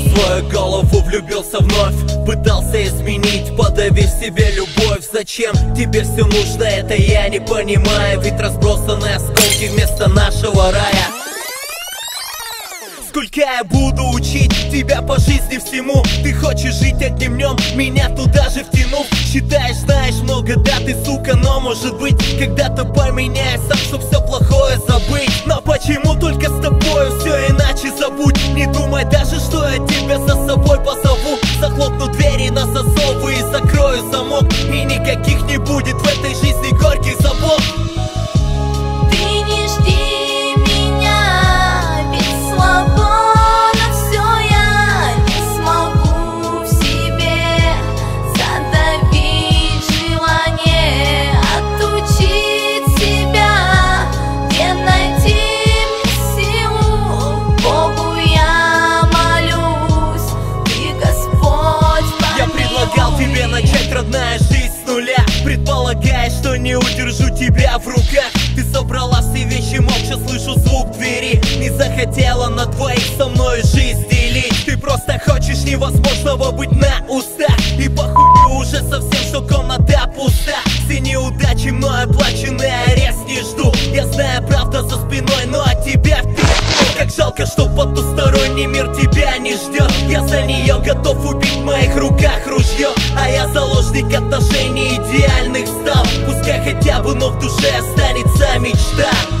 свою голову влюбился вновь. Пытался изменить, подавив себе любовь. Зачем тебе все нужно, это я не понимаю. Ведь разбросаны осколки вместо нашего рая. Сколько я буду учить тебя по жизни всему? Ты хочешь жить одним днем, меня туда же втянув. Считаешь, знаешь много, да ты сука, но может быть Когда-то поменяешь. Сам, чтоб все в руках. Ты собрала все вещи, молча слышу звук двери. Не захотела на двоих со мной жизнь делить. Ты просто хочешь невозможного быть на устах. И похуй уже совсем, что комната пуста. Все неудачи мной оплаченный арест не жду. Я знаю, правда за спиной, но от тебя в. Как жалко, что потусторонний мир тебя не ждет. Я за нее готов убить в моих руках ружье. А я заложник отношений идеальных в душе останется мечта